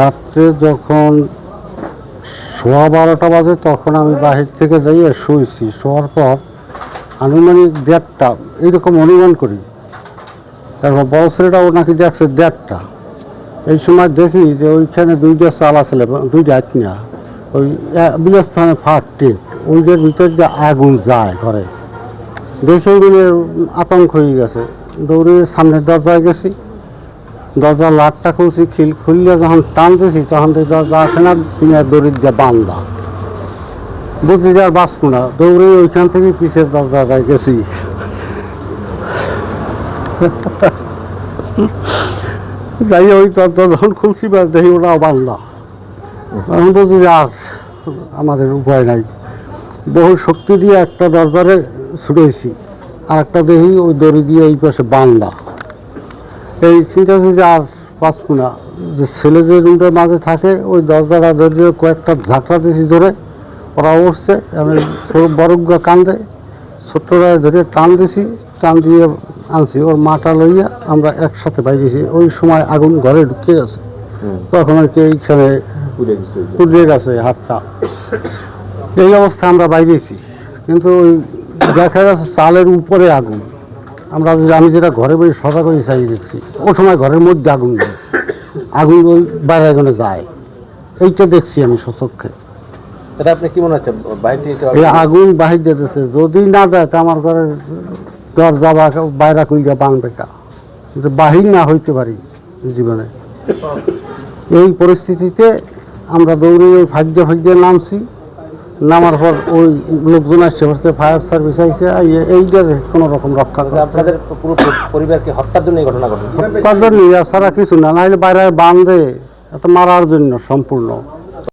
রাত্রে যখন সোয়া বারোটা বাজে, তখন আমি বাহির থেকে যাইয়ে শুয়েছি শোয়ার পর আনুমানিক দেড়টা, এইরকম অনুমান করি। তারপর বড় ছেলেটাও নাকি দেখছে দেড়টা। এই সময় দেখি যে ওইখানে দুইটা চালা ছেলে, দুইটা আত্মীয়া ওই বিলস্থানে ফাট টেক ওইটার ভিতর যে আগুন যায় ঘরে। দেখে মানে আতঙ্ক হয়ে গেছে। দৌড়ে সামনের দরজায় গেছি। দরজা লাটটা খুলছি, খিল খুললে যখন টানতেছি, তখন তো দরজা আসে না দড়ির দিয়ে বান্দা। বুঝতে যে আর বাঁচবো না দৌড়ে ওইখান থেকে পিছের দরজাটায় গেছি যাই ওই দরজা যখন খুলছি দেখি ওরাও বান্দা। তখন যে আর আমাদের উপায় নাই। বহু শক্তি দিয়ে একটা দরজারে ছুটেছি আর একটা দেখি ওই দড়ি দিয়ে এই পাশে বান্দা। এই চিন্তা হচ্ছে যে আর পাঁচবো না যে ছেলে যে রুমটার মাঝে থাকে ওই দরজাটা ধরে কয়েকটা ঝাঁকড়া দিয়েছি ধরে ওরা উঠছে আমি বরফগা কান্দে ছোট্টরা ধরে টান দিছি টান দিয়ে আনছি ওর মাটা লইয়া আমরা একসাথে বাইরেছি। ওই সময় আগুন ঘরে ঢুকে গেছে। তখন আর কি এইখানে পুড়ে গেছে হাতটা। এই অবস্থা আমরা বাইরেছি কিন্তু ওই দেখা গেছে চালের উপরে আগুন। আমরা আমি যেটা ঘরে বসে সজাগ হয়ে চাই দেখছি ও সময় ঘরের মধ্যে আগুন নেই। আগুন ওই বাইরে আগুনে যায়। এইটা দেখছি আমি সচক্ষে। এটা আপনি কি মনে হচ্ছে বাইরে থেকে আগুন বাহির যেতেছে যদি না যায় তা আমার ঘরের দরজা বা বাইরা কইরা বাংবে কা? কিন্তু বাহির না হইতে পারি জীবনে। এই পরিস্থিতিতে আমরা দৌড়ে ভাগ্য ভাগ্যে নামছি। নামার পর ওই লোকজন আসছে হচ্ছে ফায়ার সার্ভিস আইসে এইটার কোনো রকম রক্ষা করছে আপনাদের পুরো পরিবারকে হত্যার জন্য এই ঘটনা ঘটে? হত্যার জন্য ছাড়া কিছু না নাহলে বাইরে বাঁধে এত মারার জন্য সম্পূর্ণ।